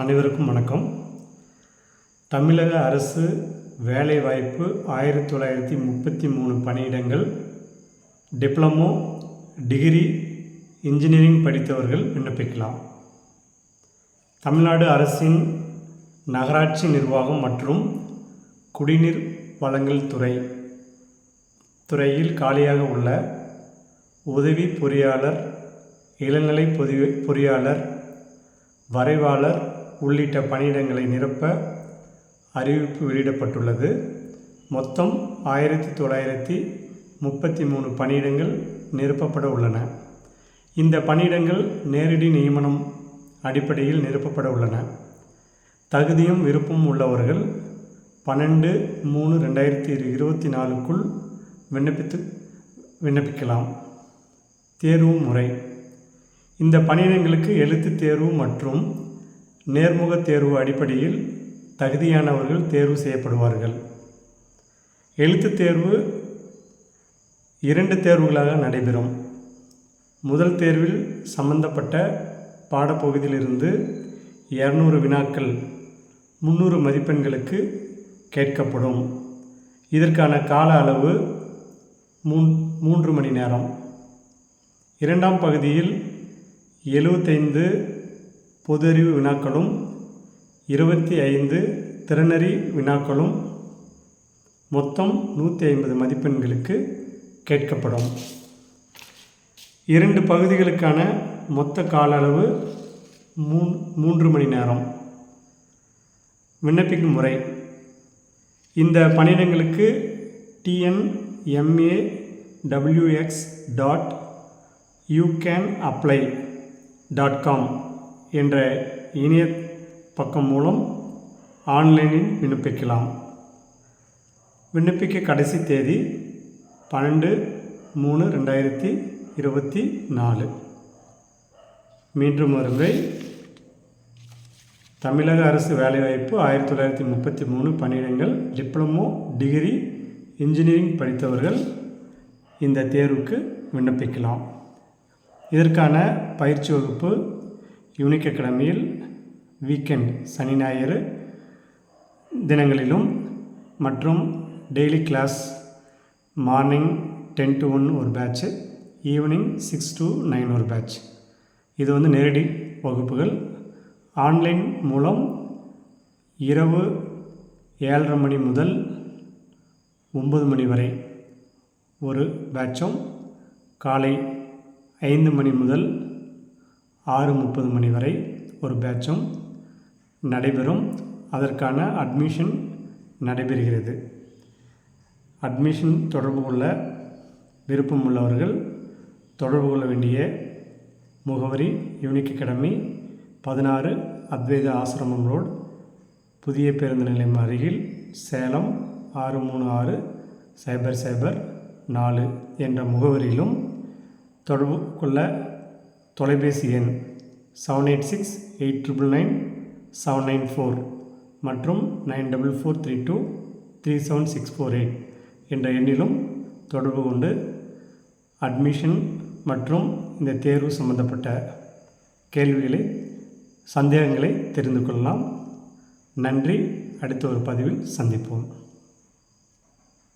அனைவருக்கும் வணக்கம். தமிழக அரசு வேலைவாய்ப்பு ஆயிரத்தி தொள்ளாயிரத்தி முப்பத்தி மூணு பணியிடங்கள் டிப்ளமோ டிகிரி இன்ஜினியரிங் படித்தவர்கள் விண்ணப்பிக்கலாம். தமிழ்நாடு அரசின் நகராட்சி நிர்வாகம் மற்றும் குடிநீர் வழங்கல் துறை துறையில் காலியாக உள்ள உதவி பொறியாளர் இளநிலை பொதி பொறியாளர் வரைவாளர் உள்ளிட்ட பணியிடங்களை நிரப்ப அறிவிப்பு வெளியிடப்பட்டுள்ளது. மொத்தம் ஆயிரத்தி தொள்ளாயிரத்தி முப்பத்தி மூணு பணியிடங்கள் நிரப்பப்பட உள்ளன. இந்த பணியிடங்கள் நேரடி நியமனம் அடிப்படையில் நிரப்பப்பட உள்ளன. தகுதியும் விருப்பமும் உள்ளவர்கள் பன்னெண்டு மூணு ரெண்டாயிரத்தி இருபத்தி நாலுக்குள் விண்ணப்பித்து விண்ணப்பிக்கலாம். தேர்வு முறை. இந்த பணியிடங்களுக்கு எழுத்து தேர்வு மற்றும் நேர்முக தேர்வு அடிப்படையில் தகுதியானவர்கள் தேர்வு செய்யப்படுவார்கள். எழுத்து தேர்வு இரண்டு தேர்வுகளாக நடைபெறும். முதல் தேர்வில் சம்பந்தப்பட்ட பாடப்பகுதியிலிருந்து இரநூறு வினாக்கள் முந்நூறு மதிப்பெண்களுக்கு கேட்கப்படும். இதற்கான கால அளவு மூன் மூன்று மணி நேரம். இரண்டாம் பகுதியில் எழுவத்தைந்து பொது அறிவு வினாக்களும் இருபத்தி ஐந்து திறனறி வினாக்களும் மொத்தம் நூற்றி ஐம்பது மதிப்பெண்களுக்கு கேட்கப்படும். இரண்டு பகுதிகளுக்கான மொத்த கால அளவு மூன் மூன்று மணி நேரம். விண்ணப்பிக்கும் முறை. இந்த பணியிடங்களுக்கு TNMA WX dot you can apply dot com என்ற இணைய பக்கம் மூலம் ஆன்லைனில் விண்ணப்பிக்கலாம். விண்ணப்பிக்க கடைசி தேதி பன்னெண்டு மூணு ரெண்டாயிரத்தி இருபத்தி நாலு. மீண்டும் வருவை தமிழக அரசு வேலைவாய்ப்பு ஆயிரத்தி தொள்ளாயிரத்தி முப்பத்தி மூணு பணியிடங்கள் டிப்ளமோ டிகிரி இன்ஜினியரிங் படித்தவர்கள் இந்த தேர்வுக்கு விண்ணப்பிக்கலாம். இதற்கான பயிற்சி வகுப்பு யூனிக் அகாடமியில் வீக்கெண்ட் சனி ஞாயிறு தினங்களிலும் மற்றும் daily class morning ten to one ஒரு batch evening six to nine ஒரு பேட்ச். இது வந்து நேரடி வகுப்புகள். ஆன்லைன் மூலம் இரவு ஏழரை மணி முதல் ஒம்பது மணி வரை ஒரு பேட்சும் காலை ஐந்து மணி முதல் ஆறு முப்பது மணி வரை ஒரு பேட்சும் நடைபெறும். அதற்கான அட்மிஷன் நடைபெறுகிறது. அட்மிஷன் தொடர்பு கொள்ள விருப்பம் உள்ளவர்கள் தொடர்பு கொள்ள வேண்டிய முகவரி யூனிக் அகாடமி பதினாறு அத்வைத ஆசிரமம் ரோடு புதிய பேருந்து நிலையம் அருகில் சேலம் ஆறு மூணு ஆறு சைபர் சைபர் நாலு என்ற முகவரியிலும் தொடர்பு கொள்ள தொலைபேசி எண் seven eight six eight triple nine seven nine four மற்றும் nine double four three two three seven six four eight என்ற எண்ணிலும் தொடர்பு கொண்டு அட்மிஷன் மற்றும் இந்த தேர்வு சம்பந்தப்பட்ட கேள்விகளை சந்தேகங்களை தெரிந்து கொள்ளலாம். நன்றி. அடுத்த ஒரு பதிவில் சந்திப்போம்.